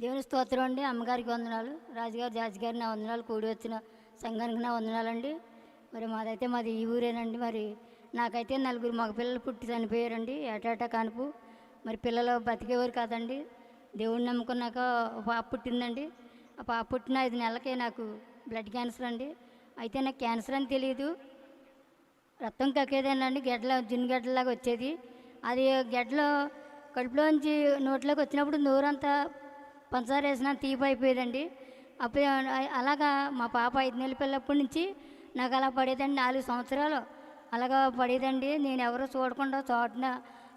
దేవుని స్తోత్రం అండి. అమ్మగారికి వందనాలు. రాజుగారు జాజిగారి నా వందనాలు. కూడి వచ్చిన సంఘానికి నా వందనాలండి. మరి మాదైతే మాది ఈ ఊరేనండి. మరి నాకైతే నలుగురు మగపిల్లలు పుట్టి చనిపోయారండి. ఏటాటా కానుపు. మరి పిల్లలు బతికేవారు కాదండి. దేవుడిని నమ్ముకున్నాక పాప పుట్టిందండి. ఆ పాప పుట్టిన ఐదు నెలలకే నాకు బ్లడ్ క్యాన్సర్ అండి. అయితే నాకు క్యాన్సర్ అని తెలియదు రక్తం కక్కేదేనండి గడ్డల జున్ను వచ్చేది. అది గడ్డలో కడుపులోంచి నోట్లోకి వచ్చినప్పుడు నోరంతా పంచదార వేసిన తీపి అయిపోయేదండి. అప్పుడు అలాగా మా పాప ఐదు నెలల పిల్లప్పటి నుంచి నాకు అలా పడేదండి నాలుగు సంవత్సరాలు. అలాగా పడేదండి. నేను ఎవరో చూడకుండా చోటన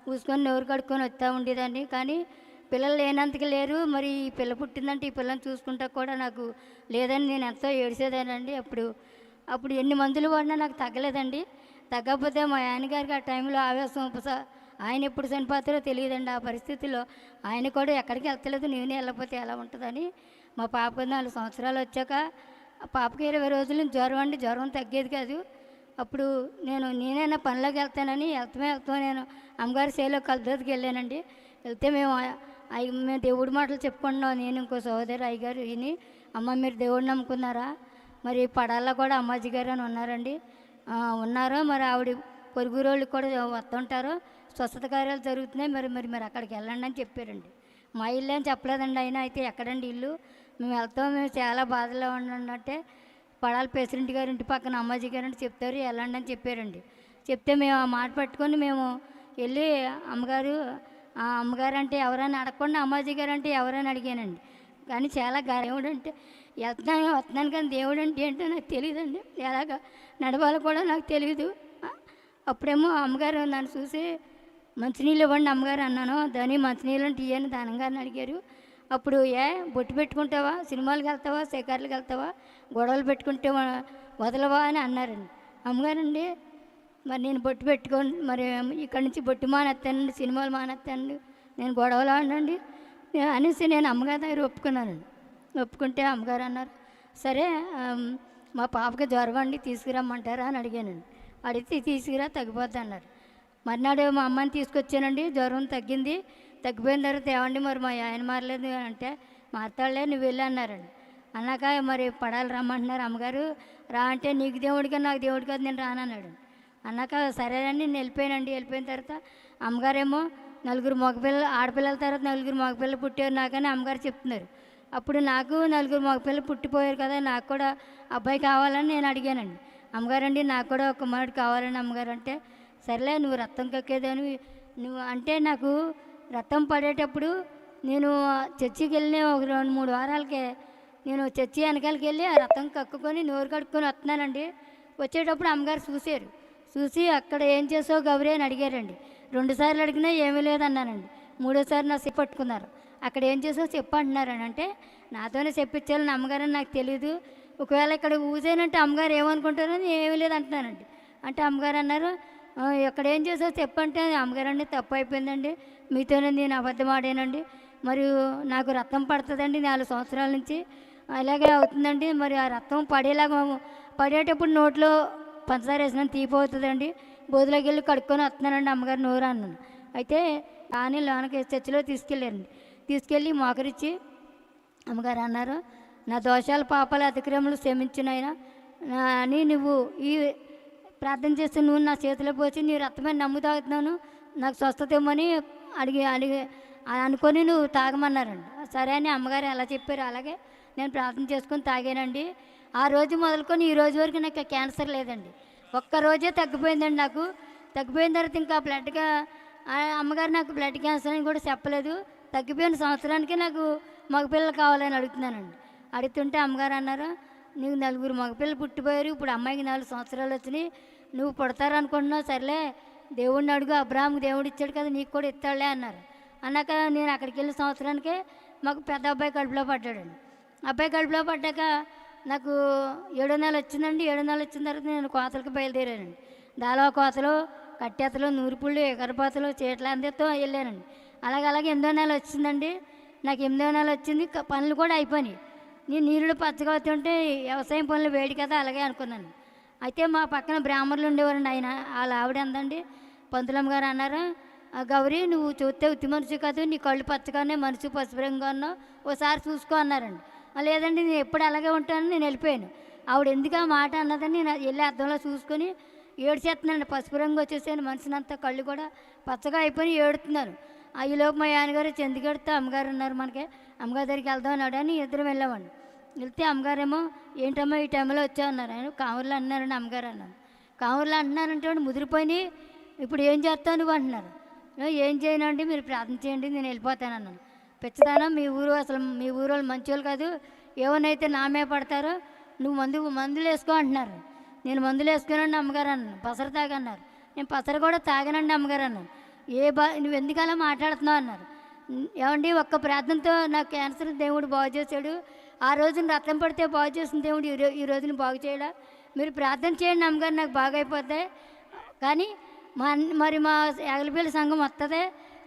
కూసుకొని నోరు కడుక్కొని వస్తూ ఉండేదండి కానీ పిల్లలు లేనంతకి లేరు. మరి ఈ పిల్ల పుట్టిందంటే ఈ పిల్లని చూసుకుంటా కూడా నాకు లేదని నేను ఎంతో ఏడిసేదానండి అప్పుడు. అప్పుడు ఎన్ని మందులు వాడినా నాకు తగ్గలేదండి. తగ్గకపోతే మా ఆయనగారికి ఆ టైంలో ఆవేశం ఉపసా ఆయన ఎప్పుడు చనిపోతారో తెలియదండి. ఆ పరిస్థితిలో ఆయన కూడా ఎక్కడికి వెళ్తలేదు. నేనే వెళ్ళకపోతే ఎలా ఉంటుందని మా పాపకు నాలుగు సంవత్సరాలు వచ్చాక ఆ పాపకి ఇరవై రోజులు జ్వరం అండి. జ్వరం తగ్గేది కాదు. అప్పుడు నేను నేనైనా పనిలోకి వెళ్తానని వెళ్తామే వెళ్తాం నేను అమ్మగారి సేలో కలదోదికి వెళ్ళానండి. వెళ్తే మేము మేము దేవుడి మాటలు చెప్పుకుంటున్నాం. నేను ఇంకో సహోదరు అయ్యగారు విని అమ్మ మీరు దేవుడిని నమ్ముకున్నారా? మరి పడాల్లో కూడా అమ్మాజీ గారు అని ఉన్నారండి. ఉన్నారో మరి ఆవిడ పొరుగు కూడా వస్తుంటారు స్వస్థత కార్యాలు జరుగుతున్నాయి. మరి మరి మరి అక్కడికి వెళ్ళండి అని చెప్పారండి. మా ఇల్లు అని చెప్పలేదండి అయినా అయితే ఎక్కడండి ఇల్లు? మేము వెళ్తాం. మేము చాలా బాధలో ఉన్నట్టే పడాలి. ప్రెసిడెంట్ గారి ఇంటి పక్కన అమ్మాజీ గారు అంటే చెప్తారు వెళ్ళండి అని చెప్పారండి. చెప్తే మేము ఆ మాట పట్టుకొని మేము వెళ్ళి అమ్మగారు ఆ అమ్మగారు అంటే ఎవరైనా అడగకుండా అమ్మాజీ గారు అంటే ఎవరైనా అడిగానండి. కానీ చాలా గా- దేవుడు అంటే వెళ్తున్నాను వస్తున్నాను కానీ దేవుడు అంటే ఏంటో నాకు తెలియదండి. ఎలాగ నడవాలో కూడా నాకు తెలియదు అప్పుడేమో అమ్మగారు నన్ను చూసి మంచినీళ్ళు ఇవ్వండి అమ్మగారు అన్నాను. దాని మంచినీళ్ళు అంటే ఇయ్యని దానంగారిని అడిగారు. అప్పుడు ఏ బొట్టు పెట్టుకుంటావా? సినిమాలకు వెళ్తావా? షికార్లకు వెళ్తావా? గొడవలు పెట్టుకుంటే వదలవా అని అన్నారండి. అమ్మగారండి మరి నేను బొట్టు పెట్టుకోండి మరి ఇక్కడి నుంచి బొట్టు మానేస్తానండి సినిమాలు మానేస్తానండి నేను గొడవలు ఆడండి అనేసి నేను అమ్మగారి దగ్గర ఒప్పుకున్నానండి. ఒప్పుకుంటే అమ్మగారు అన్నారు సరే మా పాపకి జ్వరం అండి తీసుకురమ్మంటారా అని అడిగానండి. అడిగితే తీసుకురా తగ్గిపోద్ది అన్నారు. మర్నాడు మా అమ్మని తీసుకొచ్చానండి జ్వరం తగ్గింది. తగ్గిపోయిన తర్వాత ఏమండి మరి మా ఆయన మారలేదు అంటే మారతాడులే నువ్వు వెళ్ళి అన్నారండి. అన్నాక మరి పడాలి రమ్మంటున్నారు అమ్మగారు. రా అంటే నీకు దేవుడిగా నాకు దేవుడి కాదు నేను రానన్నాడు అన్నాక సరేనండి నేను వెళ్ళిపోయానండి. వెళ్ళిపోయిన తర్వాత అమ్మగారేమో నలుగురు మగపిల్లలు ఆడపిల్లల తర్వాత నలుగురు మగపిల్లలు పుట్టారు నాకని అమ్మగారు చెప్తున్నారు. అప్పుడు నాకు నలుగురు మగపిల్లలు పుట్టిపోయారు కదా నాకు కూడా అబ్బాయి కావాలని నేను అడిగానండి. అమ్మగారండి నాకు కూడా ఒక కుమారుడు కావాలని అమ్మగారు అంటే సర్లే నువ్వు రక్తం కక్కేదని నువ్వు అంటే నాకు రక్తం పడేటప్పుడు నేను చర్చికి వెళ్ళిన ఒక రెండు మూడు వారాలకే నేను చర్చి వెనకాలకి వెళ్ళి ఆ రక్తం కక్కుకొని నోరు కడుక్కొని వస్తున్నానండి. వచ్చేటప్పుడు అమ్మగారు చూశారు. చూసి అక్కడ ఏం చేసావు గౌరీ అని అడిగారండి. రెండు సార్లు అడిగినా ఏమీ లేదన్నానండి. మూడోసారి నా చెప్పు పట్టుకున్నారు. అక్కడ ఏం చేసావు చెప్పు అంటున్నారని అంటే నాతోనే చెప్పించాలని అమ్మగారని నాకు తెలియదు ఒకవేళ ఇక్కడ ఊజేనంటే అమ్మగారు ఏమనుకుంటారని ఏమీ లేదు అంటున్నానండి అంటే అమ్మగారు అన్నారు ఎక్కడ ఏం చేసావు చెప్పంటే అమ్మగారండి తప్పు అయిపోయిందండి మీతోనే నేను అబద్ధం ఆడానండి మరియు నాకు రక్తం పడుతుందండి నాలుగు సంవత్సరాల నుంచి. అలాగే అవుతుందండి మరి ఆ రక్తం పడేలాగా పడేటప్పుడు నోట్లో పంచదార వేసిన తీపి అవుతుందండి. బోధలోకి వెళ్ళి కడుక్కొని వస్తున్నానండి అమ్మగారు నోరు అన్నాను. అయితే కానీ లోనకి చర్చిలో తీసుకెళ్ళారండి. తీసుకెళ్ళి మోకరిచ్చి అమ్మగారు అన్నారు నా దోషాలు పాపాలు అతిక్రమలు క్షమించినైనా అని నువ్వు ఈ ప్రార్థన చేస్తే నువ్వు నా చేతిలో పోసి నీ రక్తమే నమ్ము తాగుతున్నాను. నాకు స్వస్థత ఇవ్వమని అడిగి అడిగి అనుకొని నువ్వు తాగమన్నారండి. సరే అని అమ్మగారు ఎలా చెప్పారు అలాగే నేను ప్రార్థన చేసుకొని తాగానండి. ఆ రోజు మొదలుకొని ఈ రోజు వరకు నాకు క్యాన్సర్ లేదండి. ఒక్క రోజే తగ్గిపోయిందండి నాకు. తగ్గిపోయిన తర్వాత ఇంకా బ్లడ్గా ఆ అమ్మగారు నాకు బ్లడ్ క్యాన్సర్ అని కూడా చెప్పలేదు. తగ్గిపోయిన సంవత్సరానికి నాకు మగపిల్లలు కావాలని అడుగుతున్నానండి. అడుగుతుంటే అమ్మగారు అన్నారు నీకు నలుగురు మగపిల్లలు పుట్టిపోయారు. ఇప్పుడు అమ్మాయికి నాలుగు సంవత్సరాలు వచ్చినాయి. నువ్వు పుడతారనుకుంటున్నావు సర్లే దేవుడిని అడుగు. అబ్రాహ్మకు దేవుడు ఇచ్చాడు కదా నీకు కూడా ఇస్తాడులే అన్నారు. అన్నాక నేను అక్కడికి వెళ్ళిన సంవత్సరానికే మాకు పెద్ద అబ్బాయి కడుపులో పడ్డాడండి అబ్బాయి కడుపులో పడ్డాక నాకు ఏడో నెల వచ్చిందండి. ఏడో నెల వచ్చిన తర్వాత నేను కోతలకు బయలుదేరానండి దాలవా కోతలు కట్టెతలు నూరుపుళ్ళు ఎగరపాతలు చీట్లందరితో వెళ్ళానండి. అలాగే అలాగే ఎనిమిదో నెల వచ్చిందండి. నాకు ఎనిమిదో నెల వచ్చింది. పనులు కూడా అయిపోయినాయి. నేను నీళ్ళు పచ్చగా అవుతుంటే వ్యవసాయం పనులు వేడి కదా అలాగే అనుకున్నాను. అయితే మా పక్కన బ్రాహ్మణులు ఉండేవారండి ఆయన. వాళ్ళ ఆవిడ ఎంతండి పంతులమ్మ గారు అన్నారు "ఆ, గౌరీ నువ్వు చూస్తే ఉత్తి మనిషి కాదు నీ కళ్ళు పచ్చగానే మనసు పసుపు ఉన్నావు. ఓసారి చూసుకో అన్నారండి. లేదండి నేను ఎప్పుడు అలాగే ఉంటాను నేను వెళ్ళిపోయాను. ఆవిడ ఎందుకు ఆ మాట అన్నదని నేను వెళ్ళి అర్థంలో చూసుకొని ఏడ్చేస్తున్నాను పసుపు రంగు వచ్చేసాను మనిషినంతా కళ్ళు కూడా పచ్చగా అయిపోయి ఏడుతున్నాను ఆ ఈలోపు మా ఆయనగారు చెందుకెడితే అమ్మగారు ఉన్నారు మనకి. అమ్మగారి దగ్గరికి వెళ్దాం అన్నాడు అని ఇద్దరం వెళ్ళామండి. వెళ్తే అమ్మగారేమో ఏంటమ్మా ఈ టైంలో వచ్చావు? అన్నారు. ఆయన కావుర్లు అన్నారని అమ్మగారు అన్నాను కావుర్లు అంటున్నారంటే ముదిరిపోయి ఇప్పుడు ఏం చేస్తావు నువ్వు? అంటున్నారు. ఏం చేయనండి మీరు ప్రార్థన చేయండి నేను వెళ్ళిపోతాను అన్నాను పెచ్చదానం మీ ఊరు అసలు మీ ఊరు వాళ్ళు మంచోళ్ళు కాదు. ఏమనైతే నామే పడతారో నువ్వు మందు మందులు వేసుకో అంటున్నారు. నేను మందులు వేసుకోనండి అమ్మగారు అన్నాను పసరు తాగన్నారు నేను పసరు కూడా తాగనండి అమ్మగారు అన్నాను ఏ బా నువ్వు ఎందుకలా మాట్లాడుతున్నావు అన్నారు. ఏమండి ఒక్క ప్రార్థనతో నాకు క్యాన్సర్ దేవుడు బాగు చేశాడు. ఆ రోజున రత్నం పడితే బాగు చేసిన దేవుడు ఈ ఈ రోజున బాగు చేయడా? మీరు ప్రార్థన చేయండి అమ్మగారు నాకు బాగా కానీ మా మరి మా యాగలపల్లి సంఘం వస్తుంది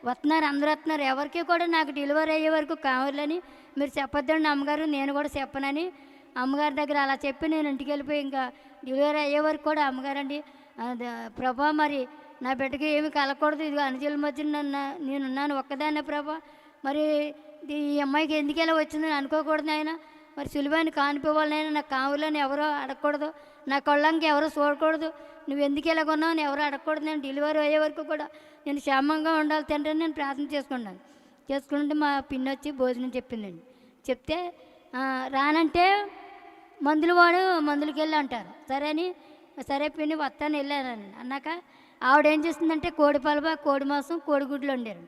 వస్తున్నారు అందరూ వస్తున్నారు ఎవరికి కూడా నాకు డెలివరీ అయ్యే వరకు కావాలని మీరు చెప్పొద్దండి అమ్మగారు నేను కూడా చెప్పనని అమ్మగారి దగ్గర అలా చెప్పి నేను ఇంటికి వెళ్ళిపోయి ఇంకా డెలివరీ అయ్యే వరకు కూడా అమ్మగారండి ప్రభా మరి నా బిడ్డకి ఏమి కలగకూడదు. ఇది అనుజుల మధ్య నన్ను నేనున్నాను ఒక్కదాన్నే ప్రభా. మరి ఇది ఈ అమ్మాయికి ఎందుకు ఇలా వచ్చిందని అనుకోకూడదు ఆయన మరి సులువాన్ని కానిపోవాలనైనా నాకు కావులని ఎవరో అడగకూడదు. నా కళ్ళంకి ఎవరో చూడకూడదు. నువ్వు ఎందుకు ఇలా కొన్నావు అని ఎవరు అడగకూడదు. నేను డెలివరీ అయ్యే వరకు కూడా నేను క్షేమంగా ఉండాలి తండ్రి నేను ప్రార్థన చేసుకున్నాను చేసుకుంటే మా పిన్ని వచ్చి భోజనం చెప్పిందండి. చెప్తే రానంటే మందులు వాడు మందులకి వెళ్ళి అంటారు. సరే అని సరే పిన్ని వస్తాను వెళ్ళానండి అన్నాక ఆవిడ ఏం చేస్తుందంటే కోడి పలవ కోడి మాంసం కోడిగుడ్లు వండారు.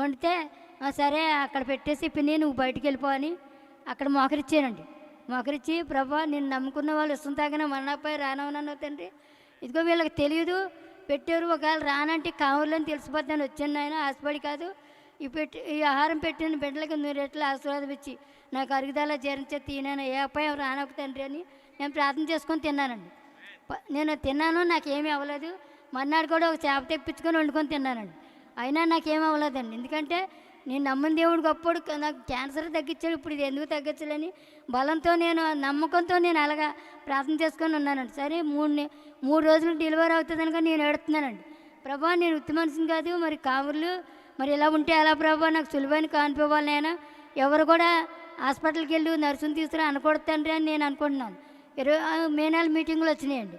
వండితే సరే అక్కడ పెట్టేసి పిన్ని నువ్వు బయటికి వెళ్ళిపో అని అక్కడ మోకరిచ్చానండి మోకరిచ్చి ప్రభా నేను నమ్ముకున్న వాళ్ళు ఇష్టం తాగిన మరణపై రానవనన్న తండ్రి. ఇదిగో వీళ్ళకి తెలియదు పెట్టారు ఒకవేళ రానంటే కావులని తెలిసిపోతాను వచ్చాను ఆయన ఆశపడి కాదు. ఈ పెట్టి ఈ ఆహారం పెట్టిన బిడ్డలకి మీరు ఎట్లా ఆశీర్వాదం ఇచ్చి నాకు అరుగుదల జీర్ణించే తినాను ఏ అపాయం రానొక తండ్రి అని నేను ప్రార్థన చేసుకొని తిన్నానండి. నేను తిన్నాను నాకేమీ అవ్వలేదు. మర్నాడు కూడా ఒక చేప తెప్పించుకొని వండుకొని తిన్నానండి. అయినా నాకేం అవ్వలేదండి. ఎందుకంటే నేను నమ్మిన దేవుడు గొప్పడు నాకు క్యాన్సర్ తగ్గించాడు ఇప్పుడు ఇది ఎందుకు తగ్గించాలని బలంతో నేను నమ్మకంతో నేను అలాగా ప్రార్థన చేసుకొని ఉన్నానండి. సరే మూడు మూడు రోజులు డెలివరీ అవుతుందని కానీ నేను ఏడుతున్నానండి. ప్రభా నేను ఉత్తి మనిషిని కాదు మరి కావులు మరి ఇలా ఉంటే ఎలా ప్రభా? నాకు సులువైన కానిపోవాలి నేను ఎవరు కూడా హాస్పిటల్కి వెళ్ళి నర్సుని తీసుకురా అనకూడదు తండ్రి అని నేను అనుకుంటున్నాను. ఇరవై మే నెల మీటింగ్లు వచ్చినాయండి.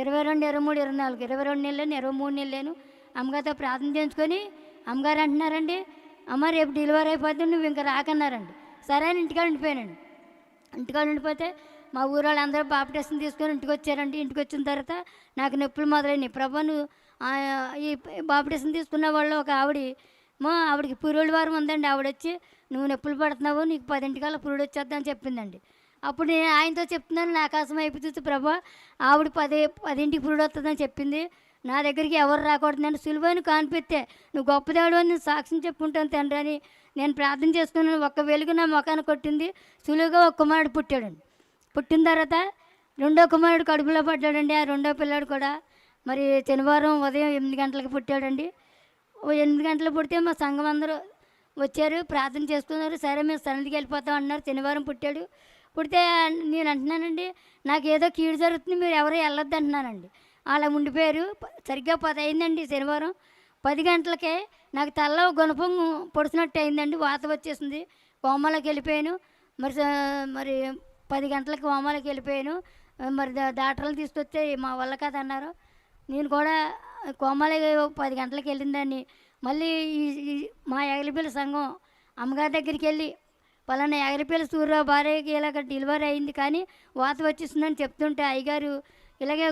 ఇరవై రెండు ఇరవై మూడు ఇరవై నాలుగు ఇరవై రెండు నెలలు ఇరవై మూడు నెలలేను అమ్మగారితో ప్రార్థన చేయించుకొని అమ్మగారు అంటున్నారండి అమ్మ రేపు డెలివరీ అయిపోతే నువ్వు ఇంకా రాకన్నారండి. సరే అని ఇంటికాడ ఉండిపోయానండి. ఇంటికాడ ఉండిపోతే మా ఊరు వాళ్ళందరూ బాప్టేషన్ తీసుకొని ఇంటికి వచ్చారండి. ఇంటికి వచ్చిన తర్వాత నాకు నొప్పులు మొదలైనవి ప్రభా నువ్వు ఈ బాప్టేషన్ తీసుకున్న వాళ్ళు ఒక ఆవిడ మా ఆవిడకి పురుడు వారం ఉందండి. ఆవిడ వచ్చి నువ్వు నొప్పులు పడుతున్నావు నీకు పదింటికల్లా పురుడు వచ్చేద్దని చెప్పిందండి. అప్పుడు నేను ఆయనతో చెప్తున్నాను నా ఆకాశం అయిపోతుంది ప్రభా. ఆవిడ పది పదింటికి పురుడు వస్తుందని చెప్పింది. నా దగ్గరికి ఎవరు రాకూడదు. నేను సులువైన కానిపిస్తే నువ్వు గొప్ప దేవుడు అని నేను సాక్ష్యం చెప్పుకుంటాను తండ్రి అని నేను ప్రార్థన చేసుకున్నాను ఒక్క వెలుగు నా ముఖాన్ని కొట్టింది. సులువుగా ఒక కుమారుడు పుట్టాడండి. పుట్టిన తర్వాత రెండో కుమారుడు కడుపులో పడ్డాడండి. ఆ రెండో పిల్లాడు కూడా మరి శనివారం ఉదయం ఎనిమిది గంటలకు పుట్టాడండి. ఓ ఎనిమిది గంటలకు పుడితే మా సంఘం అందరూ వచ్చారు ప్రార్థన చేసుకున్నారు సరే మేము సన్నిధికి వెళ్ళిపోతాం అన్నారు. శనివారం పుట్టాడు. పుడితే నేను అంటున్నానండి నాకు ఏదో కీడు జరుగుతుంది. మీరు ఎవరో వెళ్ళొద్దు అంటున్నానండి. అలా ఉండిపోయారు. సరిగ్గా పది అయిందండి శనివారం. పది గంటలకే నాకు తల్ల గుణపం పొడిచినట్టు అయిందండి. వాత వచ్చేసింది. కోమలోకి వెళ్ళిపోయాను. మరి మరి పది గంటలకు కోమలోకి వెళ్ళిపోయాను. మరి డాక్టర్లు తీసుకొస్తే మా వల్ల కాదు అన్నారు నేను కూడా కోమాలకి పది గంటలకు వెళ్ళిందాన్ని మళ్ళీ ఈ ఈ- మా ఎగలిపిల్ల సంఘం అమ్మగారి దగ్గరికి వెళ్ళి పలానా ఎగలిపిల్ల సూర్యరావు భార్యకి ఇలాగ డెలివరీ అయింది కానీ వాత వచ్చేసిందని చెప్తుంటే అయ్యగారు ఇలాగే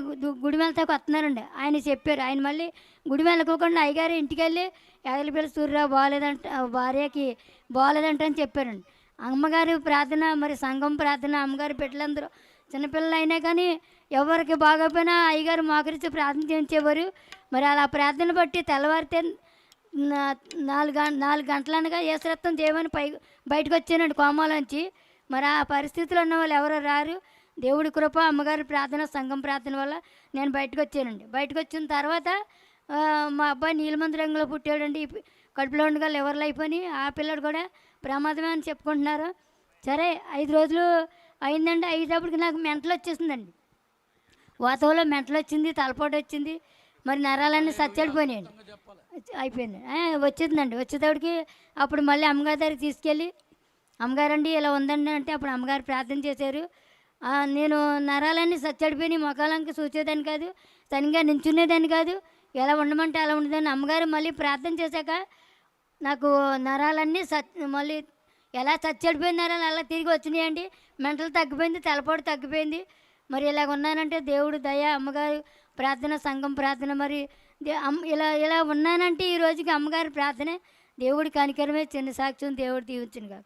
గుడిమేళతో వస్తున్నారండి. ఆయన చెప్పారు. ఆయన మళ్ళీ గుడిమెలకోకుండా అయ్యగారు ఇంటికి వెళ్ళి ఎగలిపిల్ల సూర్యరావు బాగాలేదంట భార్యకి బాగాలేదంట అని చెప్పారండి. అమ్మగారి ప్రార్థన మరి సంఘం ప్రార్థన అమ్మగారి బిడ్డలందరూ చిన్నపిల్లలు అయినా కానీ ఎవరికి బాగోపోయినా అయ్యగారు మోకరించి ప్రార్థన చేయించేవారు. మరి అలా ప్రార్థన బట్టి తెల్లవారితే నాలుగు నాలుగు గంటలనగా ఏసరత్వం చేయమని పై బయటకు వచ్చానండి కోమాలోంచి. మరి ఆ పరిస్థితులు ఉన్న వాళ్ళు ఎవరో రారు? దేవుడి కృప అమ్మగారి ప్రార్థన సంఘం ప్రార్థన వల్ల నేను బయటకు వచ్చానండి బయటకు వచ్చిన తర్వాత మా అబ్బాయి నీలమంది రంగులో పుట్టాడండి. కడుపులో ఉండగా లివర్లు అయిపోయి ఆ పిల్లడు కూడా ప్రమాదమే అని చెప్పుకుంటున్నారు. సరే ఐదు రోజులు అయిందండి. అయ్యేటప్పటికి నాకు మెంటలు వచ్చేసిందండి వాతావరణంలో మెంటలు వచ్చింది తలపోటు వచ్చింది మరి నరాలన్నీ సచ్చడిపోయినాయండి. అయిపోయింది. ఆ, వచ్చిందండి వచ్చేటప్పటికి అప్పుడు మళ్ళీ అమ్మగారి దగ్గరికి తీసుకెళ్ళి అమ్మగారండి ఇలా ఉందండి అంటే అప్పుడు అమ్మగారు ప్రార్థన చేశారు. నేను నరాలన్నీ సచ్చడిపోయి మొక్కలంకి చూసేదాన్ని కాదు తనిగా నించునేదాన్ని కాదు ఎలా ఉండమంటే అలా ఉండదని అమ్మగారు మళ్ళీ ప్రార్థన చేశాక నాకు నరాలన్నీ సచ్ మళ్ళీ ఎలా చచ్చడిపోయిన నరాలు అలా తిరిగి వచ్చినాయండి. మెంటలు తగ్గిపోయింది తలపోటు తగ్గిపోయింది. మరి ఇలాగ ఉన్నానంటే దేవుడు దయ అమ్మగారు ప్రార్థన సంఘం ప్రార్థన మరి దే- అమ్మ ఇలా ఇలా ఉన్నానంటే ఈ రోజుకి అమ్మగారి ప్రార్థన దేవుడి కనికరమే చిన్న సాక్ష్యం దేవుడు దీవించిన కాదు.